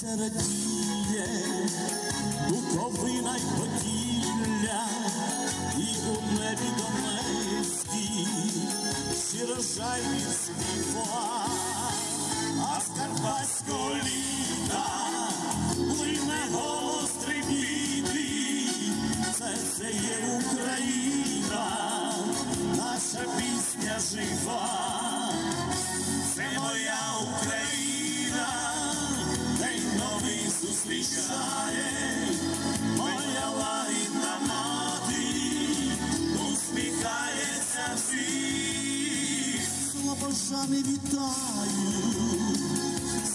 сонце радіє, буковина й поділля, і у небі Донецькій щирожай від співа, слобожани вітаю,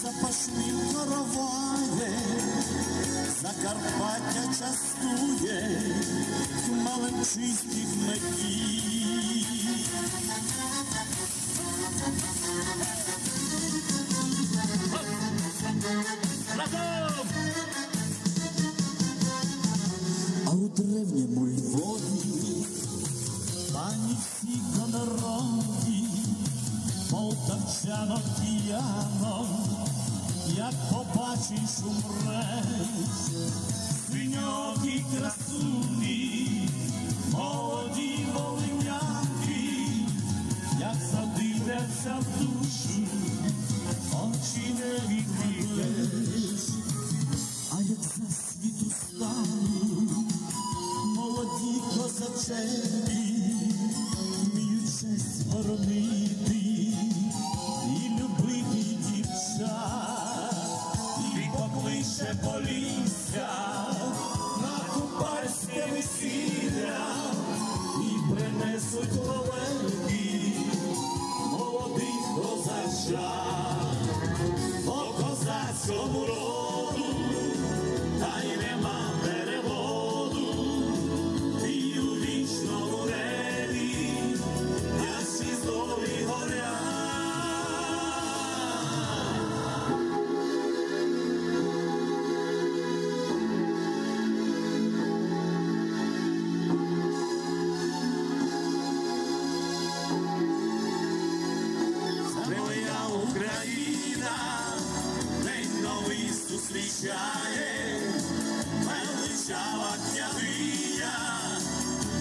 запашним короває, Закарпаття частує. Хмелем чистих медів. А у древньому Львові пані всі гонороді, полтавчанок киянок, як побачиш умреш, свиньок красуні, молоді волинянки, як задивляться в душу, очі не відвідеш, а як за світу стану, молоді козаченьки, вміють честь боронити покличе полісся на купальське весілля, і принесуть зустрічає, величава княгиня,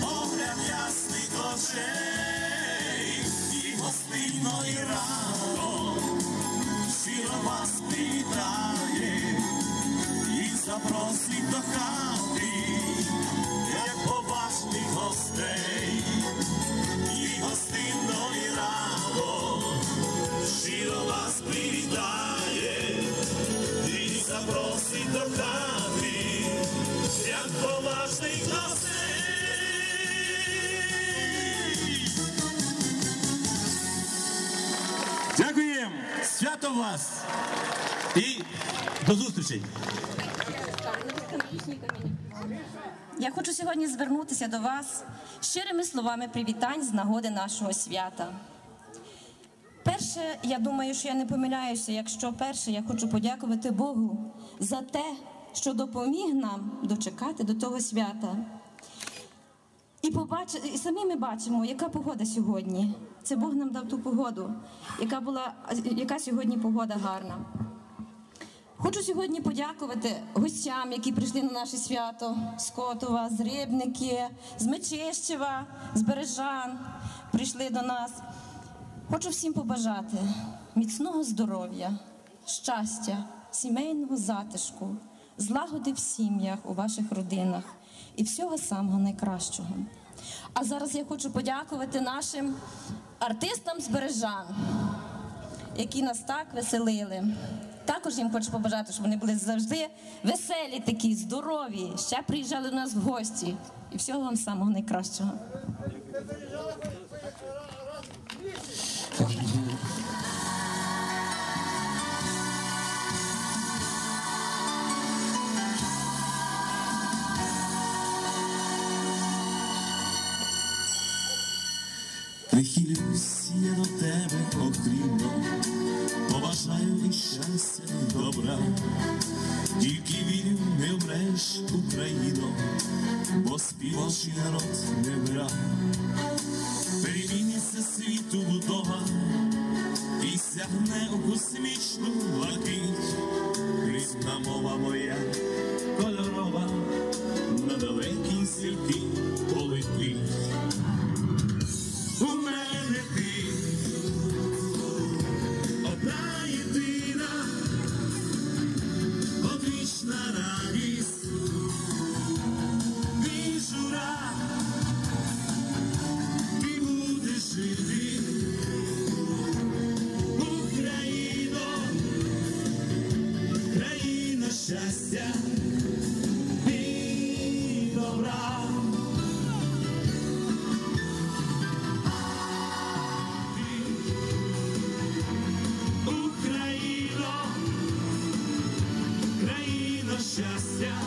погляд ясних очей, і гостинно і рано, щиро вас привітає, і запросить до хати, як поважних гостей, Свято вас! І до зустрічі! Я хочу сьогодні звернутися до вас щирими словами привітань з нагоди нашого свята. Перше, я думаю, що я не помиляюся, якщо перше я хочу подякувати Богу за те, що допоміг нам дочекати до того свята. І, побач... і самі ми бачимо, яка погода сьогодні. Це Бог нам дав ту погоду, яка була яка сьогодні погода гарна. Хочу сьогодні подякувати гостям, які прийшли на наше свято з Котова, з Рибники, з Мечищева, з Бережан прийшли до нас. Хочу всім побажати міцного здоров'я, щастя, сімейного затишку, злагоди в сім'ях у ваших родинах і всього самого найкращого. А зараз я хочу подякувати нашим артистам з Бережан, які нас так веселили. Також їм хочу побажати, щоб вони були завжди веселі, такі, здорові, ще приїжджали до нас в гості. І всього вам самого найкращого. Прихилюсь я до тебе окрімно, побажаю і щастя, і добра, тільки вірю, не вмре скажеш, Україно, бо співочий народ не вмирав. Переміниться світу будова і сягне у космічну блакить. Різна мова моя кольорова, щастя і добра. Україна, країна щастя